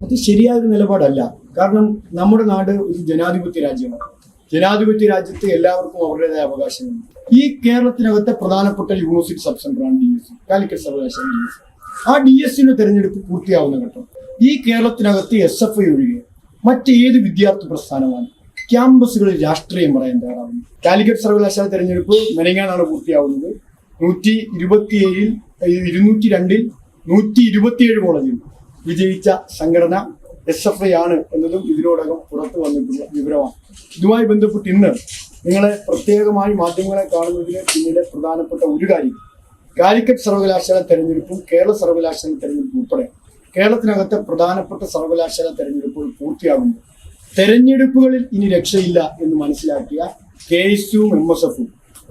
അത് ശരിയായ ഒരു നിലപാടല്ല. കാരണം നമ്മുടെ നാട് ഒരു ജനാധിപത്യ രാജ്യമാണ്. ജനാധിപത്യ രാജ്യത്ത് എല്ലാവർക്കും അവരുടേതായ അവകാശമുണ്ട് ഈ കേരളത്തിനകത്തെ പ്രധാനപ്പെട്ട യൂണിവേഴ്സിറ്റി സബ് സെന്ററാണ് ഡി എസ് കാലിക്കറ്റ് സർവകലാശാല ഡി എസ് ആ ഡി എസിന്റെ തെരഞ്ഞെടുപ്പ് പൂർത്തിയാവുന്ന ഘട്ടം ഈ കേരളത്തിനകത്ത് എസ് എഫ് ഐ ഒഴികെ മറ്റേത് വിദ്യാർത്ഥി പ്രസ്ഥാനമാണ്? ക്യാമ്പസുകളിൽ രാഷ്ട്രീയം പറയാൻ തയ്യാറാവുന്നു. കാലിക്കറ്റ് സർവകലാശാല തെരഞ്ഞെടുപ്പ് മെനങ്ങാനാണ് പൂർത്തിയാവുന്നത്. നൂറ്റി ഇരുപത്തിയേഴിൽ ഇരുന്നൂറ്റി രണ്ടിൽ നൂറ്റി ഇരുപത്തിയേഴ് കോളേജിൽ വിജയിച്ച സംഘടന എസ് എഫ് ഐ ആണ് എന്നതും ഇതിനോടകം പുറത്തു വന്നിട്ടുള്ള വിവരമാണ്. ഇതുമായി ബന്ധപ്പെട്ട് ഇന്ന് നിങ്ങളെ പ്രത്യേകമായി മാധ്യമങ്ങളെ കാണുന്നതിന് പിന്നിലെ പ്രധാനപ്പെട്ട ഒരു കാര്യം കാലിക്കറ്റ് സർവകലാശാല തെരഞ്ഞെടുപ്പും കേരള സർവകലാശാല തെരഞ്ഞെടുപ്പും ഉൾപ്പെടെ കേരളത്തിനകത്തെ പ്രധാനപ്പെട്ട സർവകലാശാല തെരഞ്ഞെടുപ്പുകൾ പൂർത്തിയാകുമ്പോൾ തെരഞ്ഞെടുപ്പുകളിൽ ഇനി രക്ഷയില്ല എന്ന് മനസ്സിലാക്കിയ കെ എസ് എം എസ് എഫും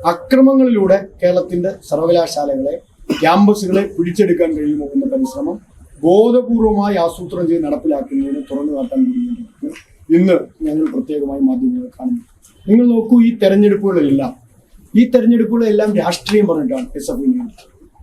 അക്രമങ്ങളിലൂടെ കേരളത്തിന്റെ സർവകലാശാലകളെ ക്യാമ്പസുകളെ പിടിച്ചെടുക്കാൻ കഴിയുമോ എന്ന പരിശ്രമം ബോധപൂർവമായി ആസൂത്രണം ചെയ്ത് നടപ്പിലാക്കുന്നതിന് തുറന്നു കാട്ടാൻ കൂടിയാണ് ഇന്ന് ഞങ്ങൾ പ്രത്യേകമായി മാധ്യമങ്ങളെ കാണുന്നു. നിങ്ങൾ നോക്കൂ ഈ തെരഞ്ഞെടുപ്പുകളിലെല്ലാം ഈ തെരഞ്ഞെടുപ്പുകളെല്ലാം രാഷ്ട്രീയം പറഞ്ഞിട്ടാണ് എസ് എഫ്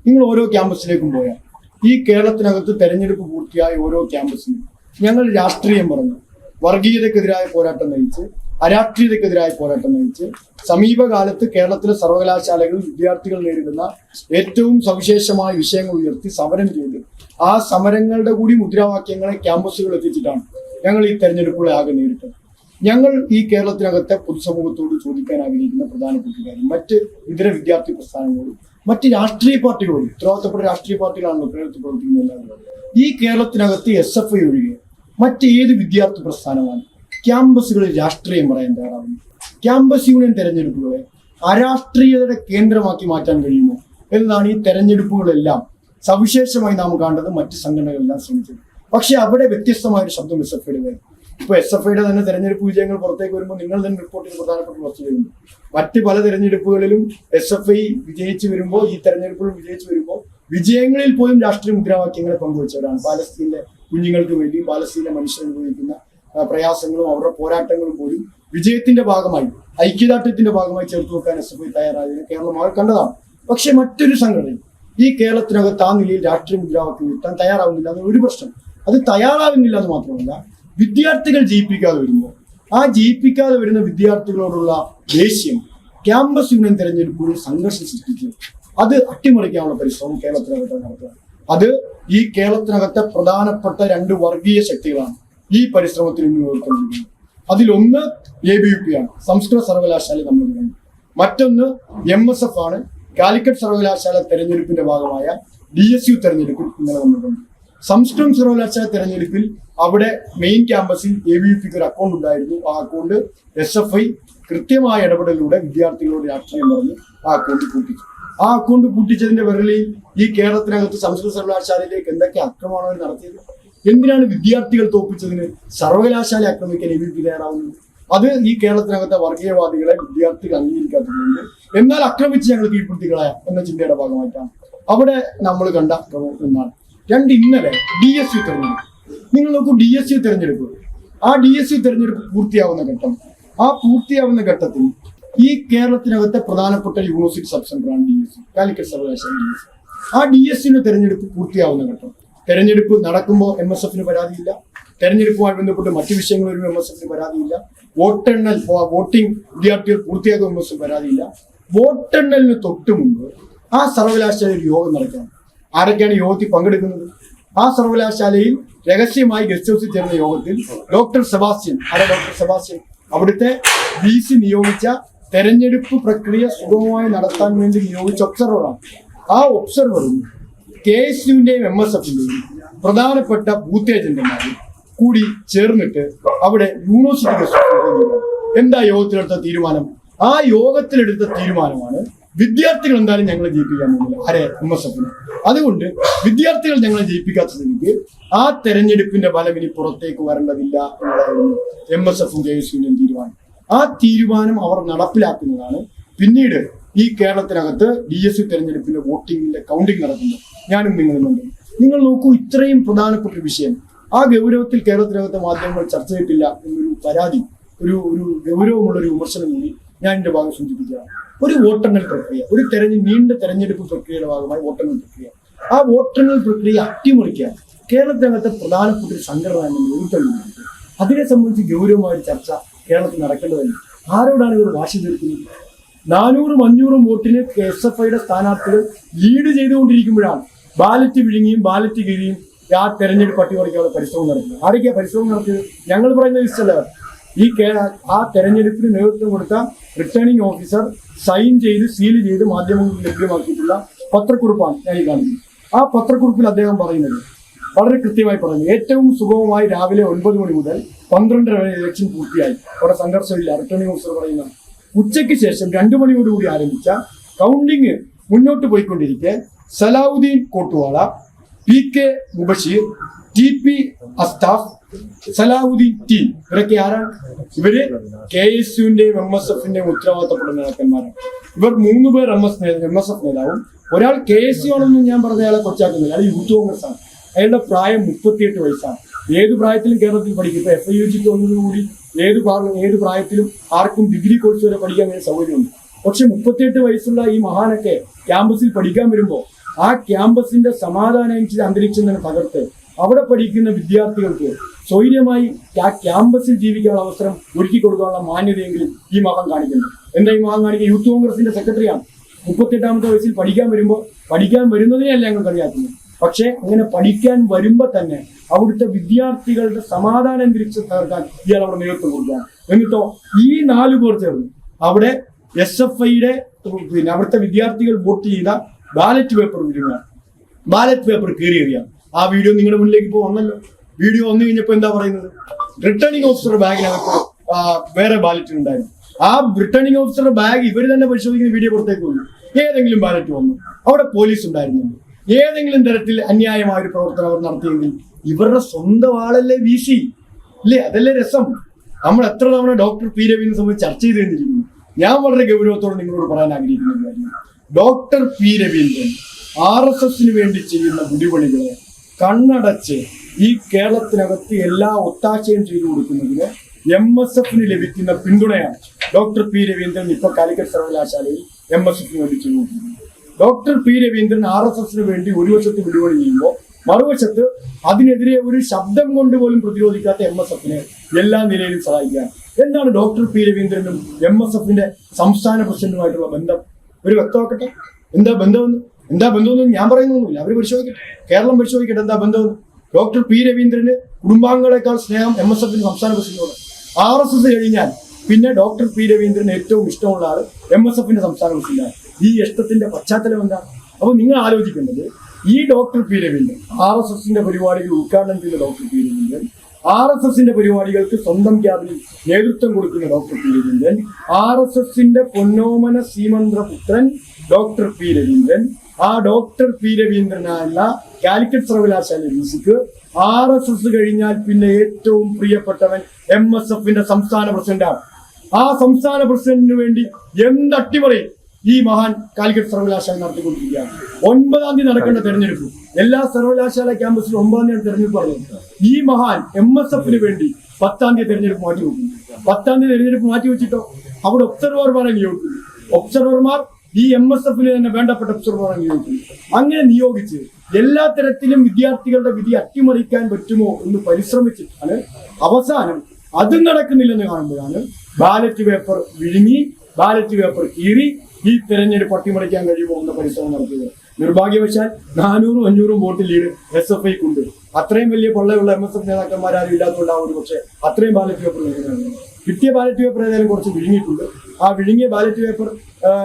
നിങ്ങൾ ഓരോ ക്യാമ്പസിലേക്കും പോയാൽ ഈ കേരളത്തിനകത്ത് തെരഞ്ഞെടുപ്പ് പൂർത്തിയായ ഓരോ ക്യാമ്പസിനും ഞങ്ങൾ രാഷ്ട്രീയം പറഞ്ഞു. വർഗീയതക്കെതിരായ പോരാട്ടം നയിച്ച് അരാഷ്ട്രീയതക്കെതിരായ പോരാട്ടം നയിച്ച് സമീപകാലത്ത് കേരളത്തിലെ സർവകലാശാലകളിൽ വിദ്യാർത്ഥികൾ നേരിടുന്ന ഏറ്റവും സവിശേഷമായ വിഷയങ്ങൾ ഉയർത്തി സമരം ചെയ്ത് ആ സമരങ്ങളുടെ കൂടി മുദ്രാവാക്യങ്ങളെ ക്യാമ്പസുകൾ എത്തിച്ചിട്ടാണ് ഞങ്ങൾ ഈ തെരഞ്ഞെടുപ്പുകളെ ആകെ നേരിട്ടത്. ഞങ്ങൾ ഈ കേരളത്തിനകത്തെ പൊതുസമൂഹത്തോട് ചോദിക്കാൻ ആഗ്രഹിക്കുന്ന പ്രധാനപ്പെട്ട കാര്യം മറ്റ് ഇതര വിദ്യാർത്ഥി പ്രസ്ഥാനങ്ങളോടും മറ്റ് രാഷ്ട്രീയ പാർട്ടികളോടും ഉത്തരവാദിത്തപ്പെട്ട രാഷ്ട്രീയ പാർട്ടികളാണല്ലോ കേരളത്തിൽ പ്രവർത്തിക്കുന്ന എല്ലാവരും. ഈ കേരളത്തിനകത്ത് എസ് എഫ് ഐ ഒഴികെ മറ്റേത് വിദ്യാർത്ഥി പ്രസ്ഥാനമാണ്. ക്യാമ്പസുകളിൽ രാഷ്ട്രീയം പറയാൻ തയ്യാറാവുന്നു ക്യാമ്പസ് യൂണിയൻ തെരഞ്ഞെടുപ്പുകളെ അരാഷ്ട്രീയതയുടെ കേന്ദ്രമാക്കി മാറ്റാൻ കഴിയുമോ എന്നതാണ് ഈ തെരഞ്ഞെടുപ്പുകളെല്ലാം സവിശേഷമായി നാം കാണുന്നത് മറ്റ് സംഘടനകളെല്ലാം ശ്രമിച്ചത്. പക്ഷേ അവിടെ വ്യത്യസ്തമായ ഒരു ശബ്ദം എസ് എഫ് ഐയുടെ ഇപ്പൊ എസ് എഫ് ഐയുടെ തന്നെ തെരഞ്ഞെടുപ്പ് വിജയങ്ങൾ പുറത്തേക്ക് വരുമ്പോൾ നിങ്ങൾ തന്നെ റിപ്പോർട്ട് പ്രധാനപ്പെട്ട പ്രധാനപ്പെട്ട വസ്തുതയുണ്ട് മറ്റ് പല തെരഞ്ഞെടുപ്പുകളിലും എസ് എഫ് ഐ വിജയിച്ചു വരുമ്പോൾ ഈ തെരഞ്ഞെടുപ്പുകൾ വിജയിച്ചു വരുമ്പോൾ വിജയങ്ങളിൽ പോലും രാഷ്ട്രീയ മുദ്രാവാക്യങ്ങളെ പങ്കുവച്ചവരാണ്. പാലസ്തീനിലെ കുഞ്ഞുങ്ങൾക്ക് വേണ്ടിയും പാലസ്തീനിലെ മനുഷ്യർ അനുഭവിക്കുന്ന പ്രയാസങ്ങളും അവരുടെ പോരാട്ടങ്ങളും പോലും വിജയത്തിന്റെ ഭാഗമായി ഐക്യദാർഢ്യത്തിന്റെ ഭാഗമായി ചേർത്ത് വെക്കാൻ എസ് എഫ് ഐ തയ്യാറായതിന് കേരളം അവർ കണ്ടതാണ്. പക്ഷെ മറ്റൊരു സംഘടന ഈ കേരളത്തിനകത്ത് ആ നിലയിൽ രാഷ്ട്രീയ മുദ്രാവാക്യം ഉയർത്താൻ തയ്യാറാവുന്നില്ല എന്ന ഒരു പ്രശ്നം. അത് തയ്യാറാവുന്നില്ല എന്ന് മാത്രമല്ല വിദ്യാർത്ഥികൾ ജയിപ്പിക്കാതെ വരുമ്പോൾ ആ ജയിപ്പിക്കാതെ വരുന്ന വിദ്യാർത്ഥികളോടുള്ള ദേഷ്യം ക്യാമ്പസ് യൂണിയൻ തെരഞ്ഞെടുപ്പുകളിൽ സംഘർഷം സൃഷ്ടിച്ചു അത് അട്ടിമറിക്കാനുള്ള പരിശ്രമം കേരളത്തിനകത്ത് നടത്തുക. അത് ഈ കേരളത്തിനകത്തെ പ്രധാനപ്പെട്ട രണ്ട് വർഗീയ ശക്തികളാണ്. ഈ പരിശ്രമത്തിൽ ഇന്ന് നൽകുന്നത് അതിലൊന്ന് എ ബി യു പി ആണ്. സംസ്കൃത സർവകലാശാല നമ്മൾ മറ്റൊന്ന് എം എസ് എഫ് ആണ്. കാലിക്കറ്റ് സർവകലാശാല തെരഞ്ഞെടുപ്പിന്റെ ഭാഗമായ ഡി എസ് യു തെരഞ്ഞെടുപ്പിൽ ഇന്നലെ വന്നിട്ടുണ്ട്. സംസ്കൃതം സർവകലാശാല തെരഞ്ഞെടുപ്പിൽ അവിടെ മെയിൻ ക്യാമ്പസിൽ എ ബി യു പിക്ക് ഒരു അക്കൗണ്ട് ഉണ്ടായിരുന്നു. ആ അക്കൗണ്ട് എസ് എഫ് ഐ കൃത്യമായ ഇടപെടലിലൂടെ വിദ്യാർത്ഥികളോട് രാഷ്ട്രീയം പറഞ്ഞ് ആ അക്കൗണ്ട് പൂട്ടിച്ചു. ആ അക്കൗണ്ട് പൂട്ടിച്ചതിന്റെ വിരലിൽ ഈ കേരളത്തിനകത്ത് സംസ്കൃത സർവകലാശാലയിലേക്ക് എന്തൊക്കെ അക്രമമാണ് അവർ നടത്തിയത്? എന്തിനാണ് വിദ്യാർത്ഥികൾ തോൽപ്പിച്ചതിന് സർവകലാശാല ആക്രമിക്കാൻ എ ബി തയ്യാറാവുന്നത്? അത് ഈ കേരളത്തിനകത്തെ വർഗീയവാദികളെ വിദ്യാർത്ഥികൾ അംഗീകരിക്കാത്തതുകൊണ്ട് എന്നാൽ ആക്രമിച്ച് ഞങ്ങൾ കീഴ്പ്പെടുത്തികളെ എന്ന ചിന്തയുടെ ഭാഗമായിട്ടാണ്. അവിടെ നമ്മൾ കണ്ട എന്നാണ് രണ്ട് ഇന്നലെ ഡി എസ് യു തെരഞ്ഞെടുപ്പ്. നിങ്ങൾ നോക്കൂ ഡി എസ് യു തെരഞ്ഞെടുപ്പ്. ആ ഡി എസ് യു തെരഞ്ഞെടുപ്പ് പൂർത്തിയാവുന്ന ഘട്ടം. ആ പൂർത്തിയാവുന്ന ഘട്ടത്തിൽ ഈ കേരളത്തിനകത്തെ പ്രധാനപ്പെട്ട യൂണിവേഴ്സിറ്റി സബ് സെന്ററാണ് ഡി എസ് യു കാലിക്കറ്റ് സർവകലാശാല ഡി എസ് ആ ഡി എസ് തെരഞ്ഞെടുപ്പ് പൂർത്തിയാവുന്ന ഘട്ടം. തെരഞ്ഞെടുപ്പ് നടക്കുമ്പോൾ എം എസ് എഫിന് പരാതിയില്ല. തെരഞ്ഞെടുപ്പുമായി ബന്ധപ്പെട്ട് മറ്റു വിഷയങ്ങൾ വരുമ്പോൾ എം എസ് എഫിന് പരാതിയില്ല. വോട്ടെണ്ണൽ വോട്ടിംഗ് വിദ്യാർത്ഥികൾ പൂർത്തിയാക്കും എം എസ് എഫ് പരാതിയില്ല. വോട്ടെണ്ണലിന് തൊട്ട് മുമ്പ് ആ സർവകലാശാലയിൽ യോഗം നടക്കണം. ആരൊക്കെയാണ് യോഗത്തിൽ പങ്കെടുക്കുന്നത്? ആ സർവകലാശാലയിൽ രഹസ്യമായി ഗസ്റ്റ് ഹൗസിൽ ചേർന്ന യോഗത്തിൽ ഡോക്ടർ സെബാസ്റ്റ്യൻ ആരാ ഡോക്ടർ സെബാസ്റ്റ്യൻ? അവിടുത്തെ ബി സി നിയോഗിച്ച തെരഞ്ഞെടുപ്പ് പ്രക്രിയ സുഗമമായി നടത്താൻ വേണ്ടി നിയോഗിച്ച ഒബ്സർവറാണ് ആ ഒബ്സർവറും കെ എസ് യുവിന്റെയും എം എസ് എഫിന്റെയും പ്രധാനപ്പെട്ട ബൂത്ത് ഏജന്റുമാരും കൂടി ചേർന്നിട്ട് അവിടെ യൂണിവേഴ്സിറ്റി. എന്താ യോഗത്തിലെടുത്ത തീരുമാനം? ആ യോഗത്തിലെടുത്ത തീരുമാനമാണ് വിദ്യാർത്ഥികൾ എന്തായാലും ഞങ്ങളെ ജയിപ്പിക്കാൻ പോകുന്നില്ല ആരെ എം എസ് എഫിന് അതുകൊണ്ട് വിദ്യാർത്ഥികൾ ഞങ്ങളെ ജയിപ്പിക്കാത്ത സ്ഥിതിക്ക് ആ തെരഞ്ഞെടുപ്പിന്റെ ഫലം ഇനി പുറത്തേക്ക് വരേണ്ടതില്ല എന്നതായിരുന്നു എം എസ് എഫും കെ എസ് യുവിന്റെയും തീരുമാനം. ആ തീരുമാനം അവർ നടപ്പിലാക്കുന്നതാണ്. പിന്നീട് ഈ കേരളത്തിനകത്ത് ഡി എസ് യു തെരഞ്ഞെടുപ്പിന്റെ വോട്ടിംഗിന്റെ കൗണ്ടിങ് നടക്കുന്നു. ഞാനും നിങ്ങളുമുണ്ട് നിങ്ങൾ നോക്കൂ ഇത്രയും പ്രധാനപ്പെട്ട ഒരു വിഷയം. ആ ഗൗരവത്തിൽ കേരളത്തിനകത്തെ മാധ്യമങ്ങൾ ചർച്ച ചെയ്തിട്ടില്ല എന്നൊരു പരാതി ഒരു ഒരു ഗൗരവമുള്ള ഒരു വിമർശനം കൂടി ഞാൻ എന്റെ ഭാഗം സൂചിപ്പിക്കുകയാണ്. ഒരു വോട്ടെണ്ണൽ പ്രക്രിയ ഒരു തെരഞ്ഞെ നീണ്ട തെരഞ്ഞെടുപ്പ് പ്രക്രിയയുടെ ഭാഗമായി വോട്ടെണ്ണൽ പ്രക്രിയ. ആ വോട്ടെണ്ണൽ പ്രക്രിയ അട്ടിമറിക്കാൻ കേരളത്തിനകത്തെ പ്രധാനപ്പെട്ട ഒരു സംഘടന എന്ന നേതൃത്വം അതിനെ സംബന്ധിച്ച് ഗൗരവമായ ചർച്ച കേരളത്തിൽ നടക്കേണ്ടതല്ല ആരോടാണ് ഇവർ വാശി തീർക്കുന്നത്? നാനൂറും അഞ്ഞൂറും വോട്ടിന് എസ് എഫ് ഐയുടെ സ്ഥാനാർത്ഥികൾ ലീഡ് ചെയ്തുകൊണ്ടിരിക്കുമ്പോഴാണ് ബാലറ്റ് വിഴുങ്ങിയും ബാലറ്റ് കീഴിയും ആ തെരഞ്ഞെടുപ്പ് അട്ടിമറിക്കാനുള്ള പരിശ്രമം നടത്തുന്നത് ആരൊക്കെയാ പരിശ്രമം നടത്തിയത്? ഞങ്ങൾ പറയുന്ന ലിസ്റ്റല്ല? ഈ ആ തെരഞ്ഞെടുപ്പിന് നേതൃത്വം കൊടുത്ത റിട്ടേണിംഗ് ഓഫീസർ സൈൻ ചെയ്ത് സീൽ ചെയ്ത് മാധ്യമങ്ങൾക്ക് ലഭ്യമാക്കിയിട്ടുള്ള പത്രക്കുറിപ്പാണ് ഞാൻ ഈ കാണുന്നത്. ആ പത്രക്കുറിപ്പിൽ അദ്ദേഹം പറയുന്നത് വളരെ കൃത്യമായി പറഞ്ഞു ഏറ്റവും സുഗമമായി രാവിലെ ഒൻപത് മണി മുതൽ പന്ത്രണ്ടര വരെ ഇലക്ഷൻ പൂർത്തിയായി. അവിടെ സംഘർഷമില്ല. റിട്ടേണിംഗ് ഓഫീസർ പറയുന്നത് ഉച്ചയ്ക്ക് ശേഷം രണ്ടു മണിയോടുകൂടി ആരംഭിച്ച കൗണ്ടിങ് മുന്നോട്ട് പോയിക്കൊണ്ടിരിക്കെ Salavuddin Kottuvala P K Mubasheer T P Asthaf Salahuddin T. ഇവരൊക്കെ ആരാണ് ഇവർ കെ എസ് യുവിന്റെയും എം എസ് എഫിന്റെയും ഉത്തരവാദിത്തപ്പെട്ട നേതാക്കന്മാരാണ്. ഇവർ മൂന്ന് പേർ M S M S F നേതാവും. ഒരാൾ കെ എസ് യു ആണെന്നും ഞാൻ പറഞ്ഞ അയാളെ കൊച്ചാക്കുന്നില്ല. അയാൾ യൂത്ത് കോൺഗ്രസ് ആണ് അയാളുടെ പ്രായം മുപ്പത്തിയെട്ട് വയസ്സാണ്. ഏത് പ്രായത്തിലും കേരളത്തിൽ പഠിക്കും. ഇപ്പൊ എഫ് ഐ യു ജിക്ക് വന്നതോടുകൂടി ഏത് ഏത് പ്രായത്തിലും ആർക്കും ഡിഗ്രി കോഴ്സ് വരെ പഠിക്കാൻ വേണ്ടി സൗകര്യമുണ്ട്. പക്ഷെ മുപ്പത്തിയെട്ട് വയസ്സുള്ള ഈ മഹാനൊക്കെ ക്യാമ്പസിൽ പഠിക്കാൻ വരുമ്പോൾ ആ ക്യാമ്പസിന്റെ സമാധാനം ചില അന്തരീക്ഷം തന്നെ തകർത്ത് അവിടെ പഠിക്കുന്ന വിദ്യാർത്ഥികൾക്ക് സ്വൈര്യമായി ആ ക്യാമ്പസിൽ ജീവിക്കാനുള്ള അവസരം ഒരുക്കി കൊടുക്കാനുള്ള മാന്യതയെങ്കിലും ഈ മകം കാണിക്കുന്നു. എന്താ ഈ മകം കാണിക്കുക യൂത്ത് കോൺഗ്രസിന്റെ സെക്രട്ടറിയാണ്. മുപ്പത്തെട്ടാമത്തെ വയസ്സിൽ പഠിക്കാൻ വരുമ്പോൾ പഠിക്കാൻ വരുന്നതിനെയല്ല ഞങ്ങൾ കളിയാക്കുന്നത് പക്ഷെ അങ്ങനെ പഠിക്കാൻ വരുമ്പോൾ തന്നെ അവിടുത്തെ വിദ്യാർത്ഥികളുടെ സമാധാനം തിരിച്ചു തകർക്കാൻ ഇയാൾ അവിടെ നേതൃത്വം കൊടുക്കുകയാണ്. എന്നിട്ടോ ഈ നാലു പേർ ചേർന്ന് അവിടെ എസ് എഫ് ഐയുടെ പിന്നെ അവിടുത്തെ വിദ്യാർത്ഥികൾ വോട്ട് ചെയ്ത ബാലറ്റ് പേപ്പർ വിടുകയാണ് ബാലറ്റ് പേപ്പർ കീറിയെറിയാം ആ വീഡിയോ നിങ്ങളുടെ മുന്നിലേക്ക് ഇപ്പോൾ വന്നല്ലോ. വീഡിയോ വന്നു കഴിഞ്ഞപ്പോൾ എന്താ പറയുന്നത്? റിട്ടേണിംഗ് ഓഫീസറുടെ ബാഗിനകത്ത് വേറെ ബാലറ്റ് ഉണ്ടായിരുന്നു. ആ റിട്ടേണിംഗ് ഓഫീസറുടെ ബാഗ് ഇവർ തന്നെ പരിശോധിക്കുന്ന വീഡിയോ പുറത്തേക്ക് വന്നു. ഏതെങ്കിലും ബാലറ്റ് വന്നു. അവിടെ പോലീസ് ഉണ്ടായിരുന്നുണ്ട് ഏതെങ്കിലും തരത്തിൽ അന്യായമായ ഒരു പ്രവർത്തനം അവർ നടത്തിയെങ്കിൽ ഇവരുടെ സ്വന്തം ആളല്ലേ വീശി? ഇല്ലേ? അതല്ലേ രസം. നമ്മൾ എത്ര തവണ ഡോക്ടർ പി രവിനെ സംബന്ധിച്ച് ചർച്ച ചെയ്ത് കഴിഞ്ഞിരിക്കുന്നു. ഞാൻ വളരെ ഗൗരവത്തോടെ നിങ്ങളോട് പറയാൻ ആഗ്രഹിക്കുന്ന കാര്യം doctor P Raveendran R S എസിന് വേണ്ടി ചെയ്യുന്ന വിടിപണികളെ കണ്ണടച്ച് ഈ കേരളത്തിനകത്ത് എല്ലാ ഒത്താശയും ചെയ്തു കൊടുക്കുന്നതിന് എം എസ് എഫിന് ലഭിക്കുന്ന പിന്തുണയാണ് ഡോക്ടർ പി രവീന്ദ്രൻ ഇപ്പൊ കാലിക്കറ്റ് സർവകലാശാലയിൽ എം എസ് എഫിന് വേണ്ടി ചെയ്തുകൊണ്ടിരിക്കുന്നത്. Doctor P Raveendran R S എസിന് വേണ്ടി ഒരു വശത്ത് വിടുപടി ചെയ്യുമ്പോൾ മറുവശത്ത് അതിനെതിരെ ഒരു ശബ്ദം കൊണ്ട് പോലും പ്രതിരോധിക്കാത്ത എം എസ് എഫിനെ എല്ലാ നിലയിലും സഹായിക്കാൻ. എന്താണ് ഡോക്ടർ പി രവീന്ദ്രനും എം എസ് എഫിന്റെ സംസ്ഥാന പ്രസിഡന്റുമായിട്ടുള്ള ബന്ധം? ഒരു വ്യക്തമാക്കട്ടെ? എന്താ ബന്ധമെന്ന്? എന്താ ബന്ധമെന്ന് ഞാൻ പറയുന്നൊന്നുമില്ല അവർ പരിശോധിക്കട്ടെ. കേരളം പരിശോധിക്കട്ടെ എന്താ ബന്ധമെന്ന്. ഡോക്ടർ പി രവീന്ദ്രന് കുടുംബാംഗങ്ങളെക്കാൾ സ്നേഹം എം എസ് എഫിന് സംസ്ഥാന പ്രസിഡന്റോട് ആർ എസ് എസ് കഴിഞ്ഞാൽ പിന്നെ ഡോക്ടർ പി രവീന്ദ്രന് ഏറ്റവും ഇഷ്ടമുള്ള ആൾ എം എസ് എഫിന്റെ സംസ്ഥാന പ്രസിഡന്റാണ്. ഈ ഇഷ്ടത്തിന്റെ പശ്ചാത്തലം എന്താണ് അപ്പൊ നിങ്ങൾ ആലോചിക്കുന്നത് ഈ doctor P Raveendran R S എസിന്റെ പരിപാടികൾ ഉദ്ഘാടനം ചെയ്ത doctor P Raveendran R S എസിന്റെ പരിപാടികൾക്ക് സ്വന്തം ക്യാബിനിൽ നേതൃത്വം കൊടുക്കുന്ന doctor P Raveendran R S എസിന്റെ പൊന്നോമന സീമന്ത്രപുത്രൻ ഡോക്ടർ പി രവീന്ദ്രൻ ആ ഡോക്ടർ പി രവീന്ദ്രനായുള്ള കാലിക്കറ്റ് സർവകലാശാല മ്യൂസിക് ആർ എസ് എസ് കഴിഞ്ഞാൽ പിന്നെ ഏറ്റവും പ്രിയപ്പെട്ടവൻ എം എസ് എഫിന്റെ സംസ്ഥാന പ്രസിഡന്റാണ്. ആ സംസ്ഥാന പ്രസിഡന്റിന് വേണ്ടി എന്ത് അട്ടിമറി ഈ മഹാൻ കാലിക്കറ്റ് സർവകലാശാല നടത്തിക്കൊണ്ടിരിക്കുകയാണ്. ഒൻപതാം തീയതി നടക്കേണ്ട തെരഞ്ഞെടുപ്പ്. എല്ലാ സർവകലാശാല ക്യാമ്പസിലും ഒമ്പതാം തീയതി തെരഞ്ഞെടുപ്പ് പറഞ്ഞു ഈ മഹാൻ എം എസ് എഫിന് വേണ്ടി പത്താം തീയതി തെരഞ്ഞെടുപ്പ് മാറ്റി വെക്കും പത്താം തീയതി തെരഞ്ഞെടുപ്പ് മാറ്റി വെച്ചിട്ടോ? അവിടെ ഒബ്സർവർമാരെ നിയോഗിക്കുന്നു ഒബ്സർവർമാർ ഈ എം എസ് എഫിന് തന്നെ വേണ്ടപ്പെട്ട ഒബ്സർവറെ നിയോഗിക്കുന്നു അങ്ങനെ നിയോഗിച്ച് എല്ലാ തരത്തിലും വിദ്യാർത്ഥികളുടെ വിധി അട്ടിമറിക്കാൻ പറ്റുമോ എന്ന് പരിശ്രമിച്ചിട്ടാണ് അവസാനം അതും നടക്കുന്നില്ലെന്ന് കാണുമ്പോഴാണ് ബാലറ്റ് പേപ്പർ വിഴുങ്ങി ബാലറ്റ് പേപ്പർ കീറി ഈ തെരഞ്ഞെടുപ്പ് അട്ടിമറിക്കാൻ കഴിയുമോ എന്ന പരിശ്രമം നടത്തിയത് നിർഭാഗ്യവശാൽ നാനൂറും അഞ്ഞൂറും വോട്ട് ലീഡ് എസ് എഫ് ഐക്ക് ഉണ്ട്. അത്രയും വലിയ പൊള്ളയുള്ള എം എസ് എഫ് നേതാക്കന്മാരും ഇല്ലാത്തതുകൊണ്ടാവും പക്ഷെ അത്രയും ബാലറ്റ് പേപ്പർ നൽകുന്നതാണ് കിട്ടിയ ബാലറ്റ് പേപ്പർ ഏതായാലും കുറച്ച് വിഴുങ്ങിയിട്ടുണ്ട്. ആ വിഴുങ്ങിയ ബാലറ്റ് പേപ്പർ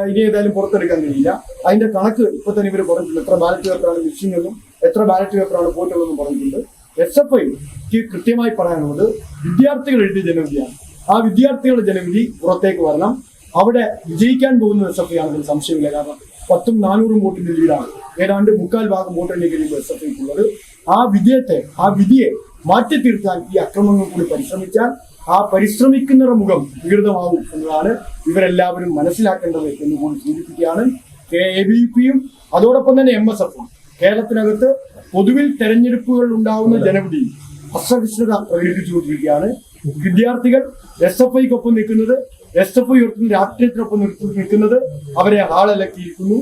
ഇനി ഏതായാലും പുറത്തെടുക്കാൻ കഴിയില്ല. അതിന്റെ കണക്ക് ഇപ്പൊ തന്നെ ഇവർ പറഞ്ഞിട്ടുണ്ട്. എത്ര ബാലറ്റ് പേപ്പറാണ് മിസ്സിംഗ് എന്നും എത്ര ബാലറ്റ് പേപ്പറാണ് പോയിട്ടുള്ളതെന്നും പറഞ്ഞിട്ടുണ്ട്. എസ് എഫ് ഐക്ക് കൃത്യമായി പറയാനുള്ളത് വിദ്യാർത്ഥികൾ എഴുതിയ ജനവിധിയാണ്. ആ വിദ്യാർത്ഥികളുടെ ജനവിധി പുറത്തേക്ക് വരണം. അവിടെ വിജയിക്കാൻ പോകുന്ന എസ് എഫ് ഐ ആണെന്ന് സംശയമില്ല. കാരണം പത്തും നാനൂറും വോട്ടിന്റെ ലീഡാണ്. ഏതാണ്ട് മുക്കാൽ ഭാഗം വോട്ടിന്റെ കഴിയുമ്പോൾ എസ് എഫ് ഐക്കുള്ളത് ആ വിജയത്തെ ആ വിധിയെ മാറ്റി തീർക്കാൻ ഈ അക്രമങ്ങൾ കൂടി പരിശ്രമിച്ചാൽ ആ പരിശ്രമിക്കുന്നവരുടെ മുഖം വികൃതമാവും എന്നതാണ് ഇവരെല്ലാവരും മനസ്സിലാക്കേണ്ടത് എന്ന് കൂടി സൂചിപ്പിക്കുകയാണ് കെ എ ബി പിയും അതോടൊപ്പം തന്നെ എം എസ് എഫും. കേരളത്തിനകത്ത് പൊതുവിൽ തെരഞ്ഞെടുപ്പുകൾ ഉണ്ടാവുന്ന ജനവിധി അസഹിഷ്ണുത പ്രകടിപ്പിച്ചുകൊണ്ടിരിക്കുകയാണ്. വിദ്യാർത്ഥികൾ എസ് എഫ് ഐക്കൊപ്പം നിൽക്കുന്നത് എസ് എഫ് ഉയർത്തുന്ന രാഷ്ട്രീയത്തിനൊപ്പം നിൽക്കുന്നത് അവരെ ഹാളിളക്കിയിരിക്കുന്നു.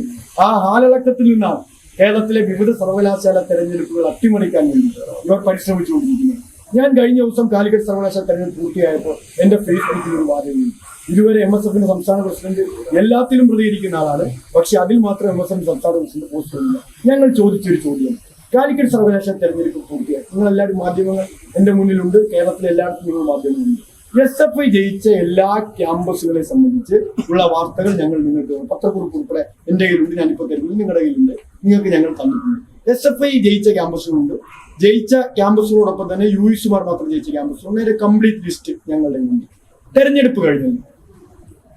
ആ ഹാളിളക്കത്തിൽ നിന്നാണ് കേരളത്തിലെ വിവിധ സർവകലാശാല തെരഞ്ഞെടുപ്പുകൾ അട്ടിമറിക്കാൻ വേണ്ടി ഇവർ പരിശ്രമിച്ചുകൊണ്ടിരിക്കുന്നത്. ഞാൻ കഴിഞ്ഞ ദിവസം കാലിക്കറ്റ് സർവകലാശാല തെരഞ്ഞെടുപ്പ് പൂർത്തിയായപ്പോൾ എന്റെ ഫേസ്ബുക്കിൽ ഒരു വാചകം ഇതുവരെ എം എസ് എഫിന്റെ സംസ്ഥാന പ്രസിഡന്റ് എല്ലാത്തിലും പ്രതികരിക്കുന്ന ആളാണ്. പക്ഷെ അതിൽ മാത്രം എം എസ് എഫിന്റെ സംസ്ഥാന പ്രസിഡന്റ് പോസ്റ്റ് ഇല്ല ഞങ്ങൾ ചോദിച്ചൊരു ചോദ്യം കാലിക്കറ്റ് സർവകലാശാല തെരഞ്ഞെടുപ്പ് പൂർത്തിയായി. നിങ്ങൾ എല്ലാവരും മാധ്യമങ്ങൾ എന്റെ മുന്നിലുണ്ട്. കേരളത്തിലെ എല്ലായിടത്തും നിങ്ങൾ മാധ്യമങ്ങളുണ്ട്. എസ് എഫ് ഐ ജയിച്ച എല്ലാ ക്യാമ്പസുകളെ സംബന്ധിച്ച് ഉള്ള വാർത്തകൾ ഞങ്ങൾ നിങ്ങൾക്ക് പത്രക്കുറിപ്പ് ഉൾപ്പെടെ എന്റെ കയ്യിലുണ്ട് ഞാനിപ്പോൾ തരുന്നത് നിങ്ങളുടെ കയ്യിലുണ്ട്. നിങ്ങൾക്ക് ഞങ്ങൾ തന്നിട്ടുണ്ട്. എസ് എഫ് ഐ ജയിച്ച ക്യാമ്പസുകളുണ്ട്. ജയിച്ച ക്യാമ്പസുകളോടൊപ്പം തന്നെ യു എസുമാർ മാത്രം ജയിച്ച ക്യാമ്പസുകളുണ്ട് അതിന്റെ കംപ്ലീറ്റ് ലിസ്റ്റ് ഞങ്ങളുടെ മുന്നിൽ തെരഞ്ഞെടുപ്പ് കഴിഞ്ഞു.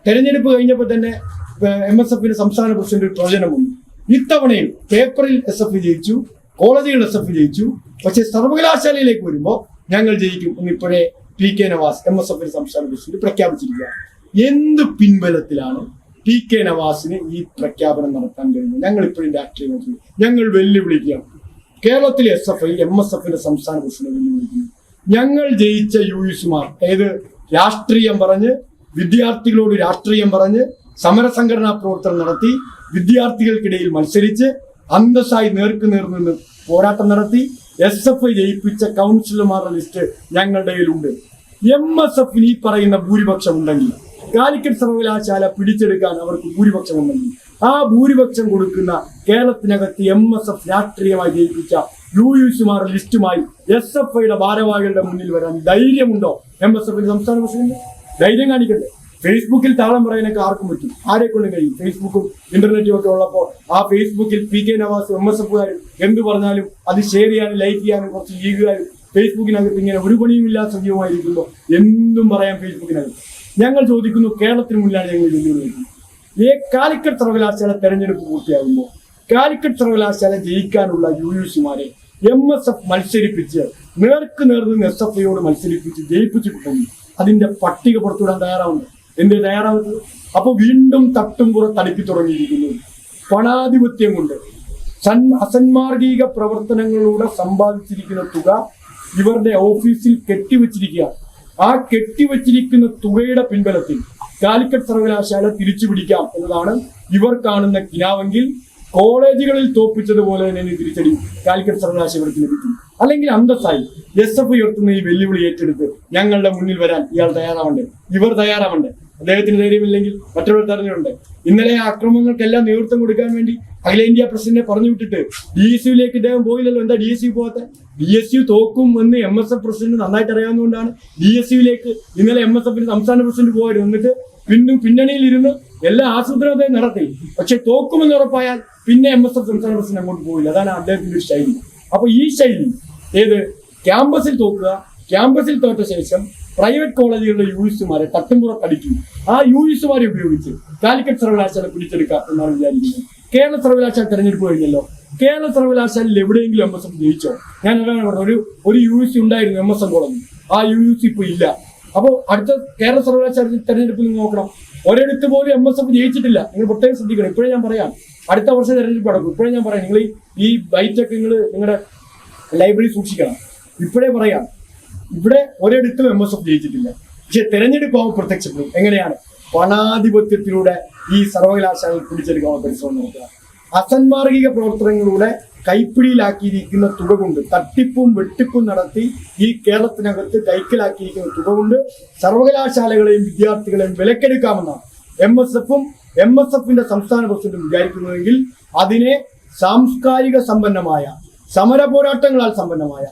തെരഞ്ഞെടുപ്പ് കഴിഞ്ഞപ്പോൾ തന്നെ എം എസ് എഫിന്റെ സംസ്ഥാന പ്രസിഡന്റ് പ്രവചനം വന്നു. ഇത്തവണയും പേപ്പറിൽ എസ് എഫ് ജയിച്ചു കോളേജുകളിൽ എസ് എഫ് ജയിച്ചു. പക്ഷെ സർവകലാശാലയിലേക്ക് വരുമ്പോൾ ഞങ്ങൾ ജയിക്കും എന്നിപ്പോഴേ P K Navas M S എഫിന്റെ സംസ്ഥാന പ്രസിഡന്റ് പ്രഖ്യാപിച്ചിരിക്കുക എന്ത് പിൻബലത്തിലാണ് പി കെ നവാസിന് ഈ പ്രഖ്യാപനം നടത്താൻ കഴിയുന്നത്? ഞങ്ങൾ ഇപ്പോഴും രാഷ്ട്രീയ നോക്കി ഞങ്ങൾ വെല്ലുവിളിക്കുക കേരളത്തിലെ S F I M S എഫിന്റെ സംസ്ഥാന പ്രസിഡന്റ് വെല്ലുവിളിക്കുന്നു ഞങ്ങൾ ജയിച്ച യു എസുമാർ അതായത് രാഷ്ട്രീയം പറഞ്ഞ് വിദ്യാർത്ഥികളോട് രാഷ്ട്രീയം പറഞ്ഞ് സമരസംഘടനാ പ്രവർത്തനം നടത്തി വിദ്യാർത്ഥികൾക്കിടയിൽ മത്സരിച്ച് അന്തസ്സായി നേർക്ക് നേർ നിന്ന് പോരാട്ടം നടത്തി എസ് എഫ് ഐ ജയിപ്പിച്ച കൗൺസിലർമാരുടെ ലിസ്റ്റ് ഞങ്ങളുടെ കയ്യിലുണ്ട്. എം എസ് എഫിന് ഈ പറയുന്ന ഭൂരിപക്ഷം ഉണ്ടെങ്കിൽ കാലിക്കറ്റ് സർവകലാശാല പിടിച്ചെടുക്കാൻ അവർക്ക് ഭൂരിപക്ഷം ഉണ്ടെങ്കിൽ ആ ഭൂരിപക്ഷം കൊടുക്കുന്ന കേരളത്തിനകത്ത് എം എസ് എഫ് രാഷ്ട്രീയമായി ജയിപ്പിച്ച യു യുസുമാരുടെ ലിസ്റ്റുമായി എസ് എഫ് ഐയുടെ ഭാരവാഹികളുടെ മുന്നിൽ വരാൻ ധൈര്യമുണ്ടോ? എം എസ് എഫിന്റെ സംസ്ഥാന പ്രസിഡന്റ് ധൈര്യം കാണിക്കണ്ടേ ഫേസ്ബുക്കിൽ താളം പറയാനൊക്കെ ആർക്കും പറ്റും? ആരെ കൊണ്ടും കഴിയും ഫേസ്ബുക്കും ഇന്റർനെറ്റും ഒക്കെ ഉള്ളപ്പോൾ ആ ഫേസ്ബുക്കിൽ P K Navas M S എഫുകാരും എന്ത് പറഞ്ഞാലും അത് ഷെയർ ചെയ്യാനും ലൈക്ക് ചെയ്യാനും കുറച്ച് ലീഗുകാരും ഫേസ്ബുക്കിനകത്ത് ഇങ്ങനെ ഒരു പണിയുമില്ലാതെ സജീവമായിരിക്കുമ്പോൾ എന്തും പറയാം ഫേസ്ബുക്കിനകത്ത് ഞങ്ങൾ ചോദിക്കുന്നു കേരളത്തിന് മുന്നിലാണ് ഞങ്ങൾ വെല്ലുവിളി ഈ കാലിക്കറ്റ് സർവകലാശാല തെരഞ്ഞെടുപ്പ് പൂർത്തിയാകുമ്പോൾ കാലിക്കറ്റ് സർവകലാശാല ജയിക്കാനുള്ള യു യു സിമാരെ എം എസ് എഫ് മത്സരിപ്പിച്ച് നേർക്ക് നേർന്ന് എസ് എഫ് ഐയോട് മത്സരിപ്പിച്ച് ജയിപ്പിച്ചിട്ടുണ്ടെങ്കിൽ അതിന്റെ പട്ടിക പുറത്തുവിടാൻ തയ്യാറാവുന്നത് എന്ത് തയ്യാറാവുന്നത് അപ്പൊ വീണ്ടും തട്ടും പുറത്ത് അടുപ്പി തുടങ്ങിയിരിക്കുന്നു. പണാധിപത്യം കൊണ്ട്. സൻ അസന്മാർഗിക പ്രവർത്തനങ്ങളിലൂടെ സമ്പാദിച്ചിരിക്കുന്ന തുക ഇവരുടെ ഓഫീസിൽ കെട്ടിവെച്ചിരിക്കുക ആ കെട്ടിവെച്ചിരിക്കുന്ന തുകയുടെ പിൻബലത്തിൽ കാലിക്കറ്റ് സർവകലാശാല തിരിച്ചു പിടിക്കാം എന്നതാണ് ഇവർ കാണുന്ന കിനാവെങ്കിൽ കോളേജുകളിൽ തോപ്പിച്ചതുപോലെ തന്നെ തിരിച്ചടി കാലിക്കറ്റ് സർവകലാശാലയ്ക്ക് ലഭിക്കും. അല്ലെങ്കിൽ അന്തസ്സായി എസ് എഫ് ഉയർത്തുന്ന ഈ വെല്ലുവിളി ഏറ്റെടുത്ത് ഞങ്ങളുടെ മുന്നിൽ വരാൻ ഇയാൾ തയ്യാറാവണ്ടേ? ഇവർ തയ്യാറാവണ്ടേ? അദ്ദേഹത്തിന് ധൈര്യമില്ലെങ്കിൽ മറ്റൊരു തെരഞ്ഞെടുണ്ട് ഇന്നലെ ആക്രമണങ്ങൾക്കെല്ലാം നേതൃത്വം കൊടുക്കാൻ വേണ്ടി അഖിലേന്ത്യാ പ്രസിഡന്റിനെ പറഞ്ഞു വിട്ടിട്ട് ഡി എസ് യുലേക്ക് ഇദ്ദേഹം പോയില്ലല്ലോ. എന്താ ഡി എസ് യു പോകാത്ത ഡി എസ് യു തോക്കും എന്ന് എം എസ് എഫ് പ്രസിഡന്റ് നന്നായിട്ട് അറിയാവുന്നതുകൊണ്ടാണ് ഡി എസ് യുലേക്ക് ഇന്നലെ എം എസ് എഫിന് സംസ്ഥാന പ്രസിഡന്റ് പോയത് എന്നിട്ട് പിന്നും പിന്നണിയിൽ ഇരുന്ന് എല്ലാ ആസൂത്രണത്തെയും നടത്തി. പക്ഷെ തോക്കുമെന്ന് ഉറപ്പായാൽ പിന്നെ എം എസ് എഫ് സംസ്ഥാന പ്രസിഡന്റ് അങ്ങോട്ട് പോയില്ല അതാണ് അദ്ദേഹത്തിന്റെ ശൈലി. അപ്പൊ ഈ ശൈലി ഏത്? ക്യാമ്പസിൽ തോക്കുക ക്യാമ്പസിൽ തോറ്റ ശേഷം പ്രൈവറ്റ് കോളേജുകളിലെ യൂണിസുമാരെ തട്ടുംപുറത്തടിക്കും ആ യൂണിസുമാരെ ഉപയോഗിച്ച് കാലിക്കറ്റ് സർവകലാശാല പിടിച്ചെടുക്കാം എന്നാണ് വിചാരിക്കുന്നത്. കേരള സർവകലാശാല തെരഞ്ഞെടുപ്പ് കഴിഞ്ഞല്ലോ. കേരള സർവകലാശാലയിൽ എവിടെയെങ്കിലും എം എസ് എം ജയിച്ചോ? ഞാൻ അതാണ് പറഞ്ഞത്. ഒരു ഒരു യു സി ഉണ്ടായിരുന്നു എം എസ് എം കോളേജ് ആ യു സി ഇപ്പൊ ഇല്ല. അപ്പോൾ അടുത്ത കേരള സർവകലാശാല തെരഞ്ഞെടുപ്പിൽ നിന്ന് നോക്കണം. ഒരിടത്ത് പോലും എം എസ് എഫ് ജയിച്ചിട്ടില്ല. നിങ്ങൾ പ്രത്യേകം ശ്രദ്ധിക്കണം. ഇപ്പോഴേ ഞാൻ പറയാം. അടുത്ത വർഷം തെരഞ്ഞെടുപ്പ് നടക്കും. ഇപ്പോഴേ ഞാൻ പറയാം. നിങ്ങൾ ഈ ബൈറ്റൊക്കെ നിങ്ങൾ നിങ്ങളുടെ ലൈബ്രറി സൂക്ഷിക്കണം. ഇപ്പോഴേ പറയാം. ഇവിടെ ഒരിടത്തും എം എസ് എഫ് ജയിച്ചിട്ടില്ല. പക്ഷെ തെരഞ്ഞെടുപ്പ് ആവുമ്പോൾ പ്രത്യക്ഷപ്പെടും. എങ്ങനെയാണ്? പണാധിപത്യത്തിലൂടെ ഈ സർവകലാശാലകൾ പിടിച്ചെടുക്കാനുള്ള പരിശ്രമം നടത്തുക. അസന്മാർഗിക പ്രവർത്തനങ്ങളിലൂടെ കൈപ്പിടിയിലാക്കിയിരിക്കുന്ന തുക കൊണ്ട് തട്ടിപ്പും വെട്ടിപ്പും നടത്തി ഈ കേരളത്തിനകത്ത് കൈക്കലാക്കിയിരിക്കുന്ന തുക കൊണ്ട് സർവകലാശാലകളെയും വിദ്യാർത്ഥികളെയും വിലക്കെടുക്കാമെന്നാണ് എം എസ് എഫും എം എസ് എഫിന്റെ സംസ്ഥാന പ്രസിഡന്റും വിചാരിക്കുന്നതെങ്കിൽ അതിനെ സാംസ്കാരിക സമ്പന്നമായ സമര പോരാട്ടങ്ങളാൽ സമ്പന്നമായ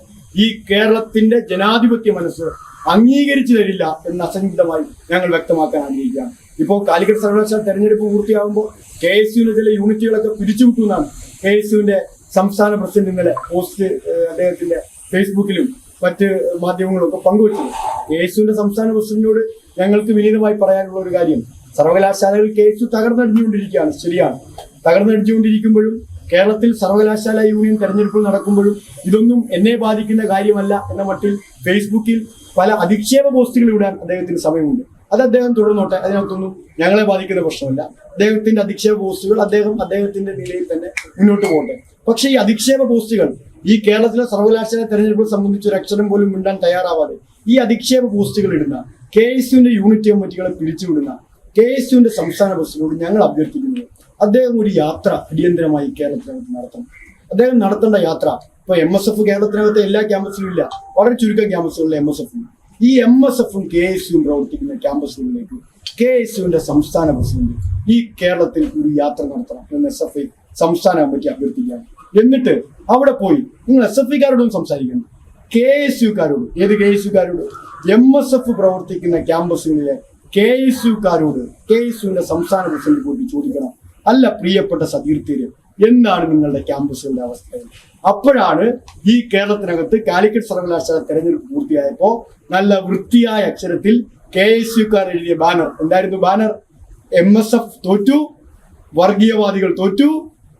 ഈ കേരളത്തിന്റെ ജനാധിപത്യ മനസ്സ് അംഗീകരിച്ചു തരില്ല എന്ന് അസംഖിതമായി ഞങ്ങൾ വ്യക്തമാക്കാൻ ആഗ്രഹിക്കുകയാണ്. ഇപ്പോൾ കാലിക്കറ്റ് സർവകലാശാല തെരഞ്ഞെടുപ്പ് പൂർത്തിയാകുമ്പോൾ കെ എസ് യുവിന് ചില യൂണിറ്റുകളൊക്കെ പിരിച്ചുവിട്ടു എന്നാണ് കെ എസ് യുവിന്റെ സംസ്ഥാന പ്രസിഡന്റ് ഇന്നലെ പോസ്റ്റ് അദ്ദേഹത്തിന്റെ ഫേസ്ബുക്കിലും മറ്റ് മാധ്യമങ്ങളും ഒക്കെ പങ്കുവച്ചത്. കെ എസ് യുവിന്റെ സംസ്ഥാന പ്രസിഡന്റിനോട് ഞങ്ങൾക്ക് വിനീതമായി പറയാനുള്ള ഒരു കാര്യം സർവകലാശാലകൾ കെ എസ് യു തകർന്നടിഞ്ഞുകൊണ്ടിരിക്കുകയാണ്. ശരിയാണ്. തകർന്നടിച്ചുകൊണ്ടിരിക്കുമ്പോഴും കേരളത്തിൽ സർവകലാശാല യൂണിയൻ തെരഞ്ഞെടുപ്പുകൾ നടക്കുമ്പോഴും ഇതൊന്നും എന്നെ ബാധിക്കുന്ന കാര്യമല്ല എന്ന മട്ടിൽ ഫേസ്ബുക്കിൽ പല അധിക്ഷേപ പോസ്റ്റുകൾ ഇടാൻ അദ്ദേഹത്തിന് സമയമുണ്ട്. അത് അദ്ദേഹം തുടർന്നോട്ടെ അതിനകത്തൊന്നും ഞങ്ങളെ ബാധിക്കുന്ന പ്രശ്നമല്ല. അദ്ദേഹത്തിന്റെ അധിക്ഷേപ പോസ്റ്റുകൾ അദ്ദേഹം അദ്ദേഹത്തിന്റെ നിലയിൽ തന്നെ മുന്നോട്ട് പോകട്ടെ. പക്ഷേ ഈ അധിക്ഷേപ പോസ്റ്റുകൾ ഈ കേരളത്തിലെ സർവകലാശാല തെരഞ്ഞെടുപ്പ് സംബന്ധിച്ച് ഒരു അക്ഷരം പോലും മിണ്ടാൻ തയ്യാറാവാതെ ഈ അധിക്ഷേപ പോസ്റ്റുകൾ ഇടുന്ന കെ എസ് യുവിന്റെ യൂണിറ്റ് കമ്മിറ്റികളെ പിരിച്ചുവിടുന്ന കെ എസ് യുവിന്റെ സംസ്ഥാന പ്രസിഡന്റോട് ഞങ്ങൾ അഭ്യർത്ഥിക്കുന്നത് അദ്ദേഹം ഒരു യാത്ര അടിയന്തരമായി കേരളത്തിനകത്ത് നടത്തണം അദ്ദേഹം നടത്തേണ്ട യാത്ര ഇപ്പൊ എം എസ് എഫ് കേരളത്തിനകത്ത് എല്ലാ ക്യാമ്പസിലും ഇല്ല. വളരെ ചുരുക്കം ക്യാമ്പസുകളിലെ എം എസ് എഫും ഈ എം എസ് എഫും കെ എസ് യുവും പ്രവർത്തിക്കുന്ന ക്യാമ്പസുകളിലേക്ക് കെ എസ് യുവിന്റെ സംസ്ഥാന പ്രസിഡന്റ് ഈ കേരളത്തിൽ ഒരു യാത്ര നടത്തണം എന്ന് എസ് എഫ് ഐ സംസ്ഥാന കമ്മിറ്റി അഭ്യർത്ഥിക്കുകയാണ്. എന്നിട്ട് അവിടെ പോയി നിങ്ങൾ എസ് എഫ് ഐക്കാരോടും സംസാരിക്കണം. കെ എസ് യുക്കാരോട് ഏത് കെ എസ് യുക്കാരോട് എം എസ് എഫ് പ്രവർത്തിക്കുന്ന ക്യാമ്പസുകളിലെ കെ എസ് യുക്കാരോട് കെ എസ് യുവിന്റെ സംസ്ഥാന പ്രസിഡന്റ് പോയിട്ട് ചോദിക്കണം. അല്ല പ്രിയപ്പെട്ട സതീർത്ഥ്യര് എന്നാണ് നിങ്ങളുടെ ക്യാമ്പസുകളുടെ അവസ്ഥ അപ്പോഴാണ് ഈ കേരളത്തിനകത്ത് കാലിക്കറ്റ് സർവകലാശാല തെരഞ്ഞെടുപ്പ് പൂർത്തിയായപ്പോ നല്ല വൃത്തിയായ അക്ഷരത്തിൽ കെ എസ് യുക്കാർ എഴുതിയ ബാനർ. എന്തായിരുന്നു ബാനർ? എം എസ് എഫ് തോറ്റു വർഗീയവാദികൾ തോറ്റു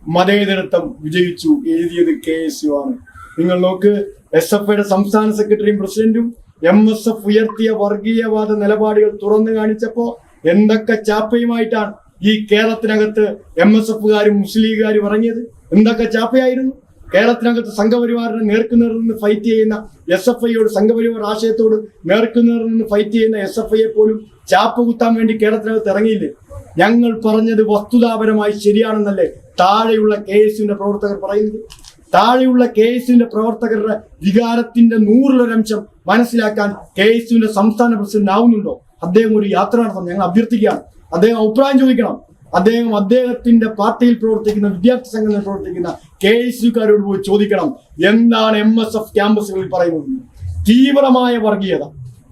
മതേതരത്വം വിജയിച്ചു എഴുതിയത് കെ എസ് യു ആണ്. നിങ്ങൾ നോക്ക് എസ് എഫ് ഐയുടെ സംസ്ഥാന സെക്രട്ടറിയും പ്രസിഡന്റും എം എസ് എഫ് ഉയർത്തിയ വർഗീയവാദ നിലപാടുകൾ തുറന്നു കാണിച്ചപ്പോ എന്തൊക്കെ ചാപ്പയുമായിട്ടാണ് ഈ കേരളത്തിനകത്ത് എം എസ് എഫുകാരും മുസ്ലിം ലീഗുകാരും ഇറങ്ങിയത് എന്തൊക്കെ ചാപ്പയായിരുന്നു? കേരളത്തിനകത്ത് സംഘപരിവാറിനെ നേർക്കുനേർ നിന്ന് ഫൈറ്റ് ചെയ്യുന്ന എസ് എഫ് ഐയോട് സംഘപരിവാർ ആശയത്തോട് നേർക്കുനേർ നിന്ന് ഫൈറ്റ് ചെയ്യുന്ന എസ് എഫ് ഐയെ പോലും ചാപ്പ് കുത്താൻ വേണ്ടി കേരളത്തിനകത്ത് ഇറങ്ങിയില്ലേ? ഞങ്ങൾ പറഞ്ഞത് വസ്തുതാപരമായി ശരിയാണെന്നല്ലേ താഴെയുള്ള കെ എസിന്റെ പ്രവർത്തകർ പറയുന്നത്. താഴെയുള്ള കെ എസിന്റെ പ്രവർത്തകരുടെ വികാരത്തിന്റെ നൂറിലൊരംശം മനസ്സിലാക്കാൻ കെ എസിന്റെ സംസ്ഥാന പ്രസിഡന്റ് ആവുന്നുണ്ടോ? അദ്ദേഹം ഒരു യാത്ര നടത്തണം. ഞങ്ങൾ അഭ്യർത്ഥിക്കുകയാണ്. അദ്ദേഹം അഭിപ്രായം ചോദിക്കണം. അദ്ദേഹം അദ്ദേഹത്തിന്റെ പാർട്ടിയിൽ പ്രവർത്തിക്കുന്ന വിദ്യാർത്ഥി സംഘടനയിൽ പ്രവർത്തിക്കുന്ന കെ എസ് യുക്കാരോട് പോയി ചോദിക്കണം. എന്താണ് എം എസ് എഫ് ക്യാമ്പസുകളിൽ പറയുന്നത്? തീവ്രമായ വർഗീയത.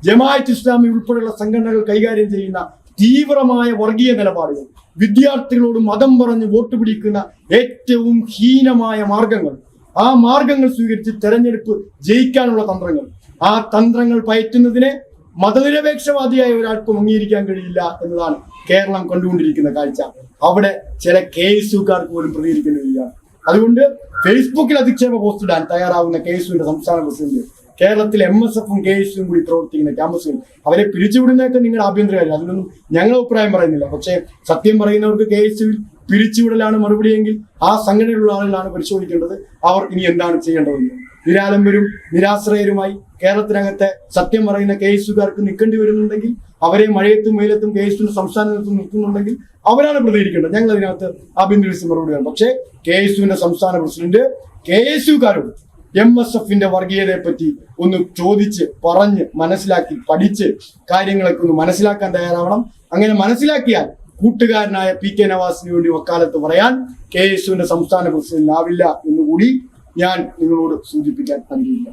ജമാഅത്ത് ഇസ്ലാമി ഉൾപ്പെടെയുള്ള സംഘടനകൾ കൈകാര്യം ചെയ്യുന്ന തീവ്രമായ വർഗീയ നിലപാടുകൾ. വിദ്യാർത്ഥികളോട് മതം പറഞ്ഞ് വോട്ട് പിടിക്കുന്ന ഏറ്റവും ഹീനമായ മാർഗങ്ങൾ. ആ മാർഗങ്ങൾ സ്വീകരിച്ച് തെരഞ്ഞെടുപ്പ് ജയിക്കാനുള്ള തന്ത്രങ്ങൾ. ആ തന്ത്രങ്ങൾ പയറ്റുന്നതിനെ മതനിരപേക്ഷവാദിയായ ഒരാൾക്ക് അംഗീകരിക്കാൻ കഴിയില്ല എന്നതാണ് കേരളം കണ്ടുകൊണ്ടിരിക്കുന്ന കാഴ്ച. അവിടെ ചില കെ എസ് യുക്കാർക്ക് പോലും പ്രതികരിക്കേണ്ടി വരികയാണ് അതുകൊണ്ട് ഫേസ്ബുക്കിൽ അധിക്ഷേപ പോസ്റ്റ് ഇടാൻ തയ്യാറാവുന്ന കെ എസ് യുവിന്റെ സംസ്ഥാന പ്രസിഡന്റ് കേരളത്തിൽ എം എസ് എഫും കെ എസ് കൂടി പ്രവർത്തിക്കുന്ന ക്യാമ്പസുകൾ അവരെ പിരിച്ചുവിടുന്നതൊക്കെ നിങ്ങളുടെ ആഭ്യന്തര കാര്യം അതിനൊന്നും ഞങ്ങൾ അഭിപ്രായം പറയുന്നില്ല. പക്ഷേ സത്യം പറയുന്നവർക്ക് കെ എസ് യുവിൽ പിരിച്ചുവിടലാണ് മറുപടിയെങ്കിൽ ആ സംഘടനയിലുള്ള ആളുകളാണ് പരിശോധിക്കേണ്ടത്. അവർ ഇനി എന്താണ് ചെയ്യേണ്ടതെന്ന്. നിരാലംബരും നിരാശ്രയരുമായി കേരളത്തിനകത്തെ സത്യം പറയുന്ന കെ എസുകാർക്ക് നിൽക്കേണ്ടി വരുന്നുണ്ടെങ്കിൽ അവരെ മഴയത്തും വെയിലത്തും കെ എസ് സംസ്ഥാനത്തും നിർത്തുന്നുണ്ടെങ്കിൽ അവരാണ് പ്രതികരിക്കേണ്ടത്. ഞങ്ങൾ അതിനകത്ത് ആഭ്യന്തര മറുപടിയാണ്. പക്ഷേ കെ എസുവിന്റെ സംസ്ഥാന പ്രസിഡന്റ് കെ എസ് യുക്കാരോട് എം എസ് എഫിന്റെ വർഗീയതയെ പറ്റി ഒന്ന് ചോദിച്ച് പറഞ്ഞ് മനസ്സിലാക്കി പഠിച്ച് കാര്യങ്ങളൊക്കെ ഒന്ന് മനസ്സിലാക്കാൻ തയ്യാറാവണം. അങ്ങനെ മനസ്സിലാക്കിയാൽ കൂട്ടുകാരനായ പി കെ നവാസിന് വേണ്ടി വക്കാലത്ത് പറയാൻ കെ എസ് യുവിന്റെ സംസ്ഥാന പ്രസിഡന്റിനാവില്ല എന്നുകൂടി ഞാൻ നിങ്ങളോട് സൂചിപ്പിക്കാൻ കഴിയില്ല